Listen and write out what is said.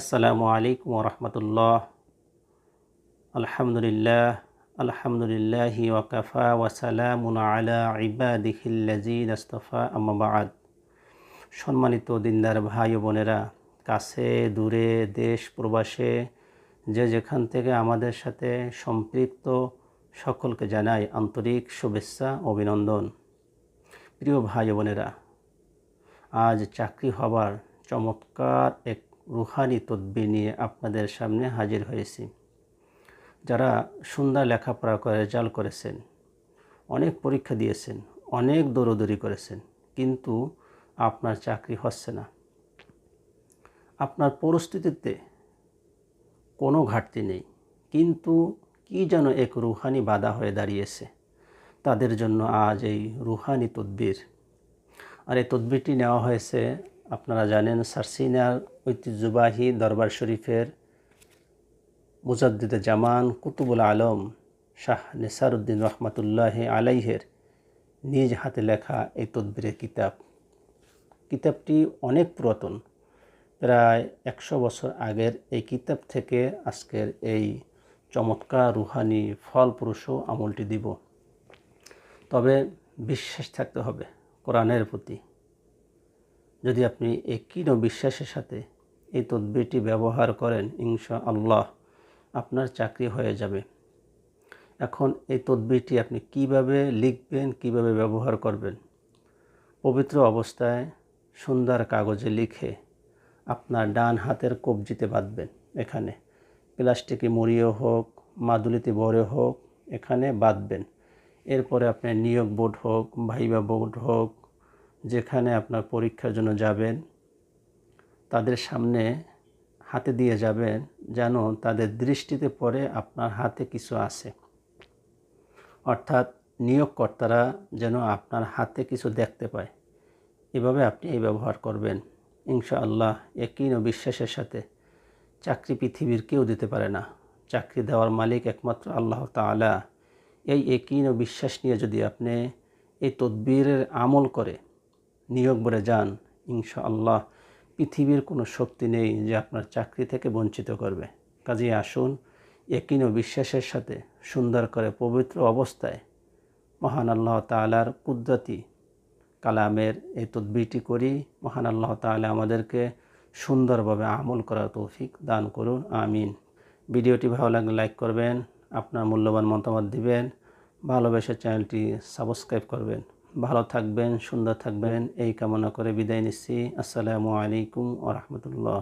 আসসালামু আলাইকুম রহমতুল্লাহ আলহামদুলিল্লাহ, আলহামদুলিল্লাহি ওয়াকাফা ওয়াসালামুন আলা ইবাদিহিল্লাজিন আস্তফা আম্মাবাদ সম্মানিত দিনদার ভাই ও বোনেরা, কাছে, দূরে, দেশ, প্রবাসে, যে যেখান থেকে আমাদের সাথে সম্পৃক্ত, সকলকে জানাই আন্তরিক শুভেচ্ছা, অভিনন্দন। প্রিয় ভাই বোনেরা, আজ চাকরি হবার চমৎকার এক রুহানি তদ্বির নিয়ে আপনাদের সামনে হাজির হয়েছি। যারা সুন্দর লেখাপড়া করে রেজাল্ট করেছেন, অনেক পরীক্ষা দিয়েছেন, অনেক দৌড়দৌড়ি করেছেন, কিন্তু আপনার চাকরি হচ্ছে না। আপনার পরিস্থিতিতে কোনো ঘাটতি নেই, কিন্তু কি যেন এক রুহানি বাধা হয়ে দাঁড়িয়েছে। তাদের জন্য আজ এই রুহানি তদ্বির, আর এই তদ্বিরটি নেওয়া হয়েছে আপনারা জানেন সারসিনার ঐতিহ্যবাহী দরবার শরীফের মুজাদ্দিদে জামান কুতুবুল আলম শাহ নেসারুদ্দিন রহমতুল্লাহ আলাইহের নিজ হাতে লেখা এই তদ্বিরের কিতাব। কিতাবটি অনেক পুরাতন। প্রায় একশো বছর আগের এই কিতাব থেকে আজকের এই চমৎকার রুহানি ফলপ্রসূ আমলটি দিব। তবে বিশ্বাস থাকতে হবে, কোরআনের প্রতি। যদি আপনি একই বিশ্বাসের সাথে এই তদবিরটি ব্যবহার করেন ইনশা আল্লাহ আপনার চাকরি হয়ে যাবে। এখন এই তদবিরটি আপনি কীভাবে লিখবেন, কীভাবে ব্যবহার করবেন? পবিত্র অবস্থায় সুন্দর কাগজে লিখে আপনার ডান হাতের কবজিতে বাঁধবেন। এখানে প্লাস্টিকে মরিয়ে হোক, মাদুলিতে ভরে হোক, এখানে বাঁধবেন। এরপরে আপনার নিয়োগ বোর্ড হোক, ভাইবা বোর্ড হোক যেখানে আপনার পরীক্ষার জন্য যাবেন, তাদের সামনে হাতে দিয়ে যাবেন যেন তাদের দৃষ্টিতে পড়ে আপনার হাতে কিছু আছে। অর্থাৎ নিয়োগকর্তারা যেন আপনার হাতে কিছু দেখতে পায়। এভাবে আপনি এই ব্যবহার করবেন। ইনশা আল্লাহ একই বিশ্বাসের সাথে চাকরি পৃথিবীর কেউ দিতে পারে না। চাকরি দেওয়ার মালিক একমাত্র আল্লাহ তালা এই একই বিশ্বাস নিয়ে যদি আপনি এই তদবিরের আমল করে নিয়োগ বলে যান ইনশা আল্লাহ পৃথিবীর কোনো শক্তি নেই যে আপনার চাকরি থেকে বঞ্চিত করবে। কাজে আসুন, একই বিশ্বাসের সাথে সুন্দর করে পবিত্র অবস্থায় মহান আল্লাহ তালার কুদরতি কালামের এই তদবিরটি করি। মহান আল্লাহ তালা আমাদেরকে সুন্দরভাবে আমল করার তৌফিক দান করুন, আমিন। ভিডিওটি ভালো লাগলে লাইক করবেন, আপনার মূল্যবান মতামত দিবেন, ভালোবেসে চ্যানেলটি সাবস্ক্রাইব করবেন। ভালো থাকবেন সুন্দর থাকবেন। এই কামনা করে বিদায় নিচ্ছি। আসসালামু আলাইকুম ও রহমতুল্লাহ।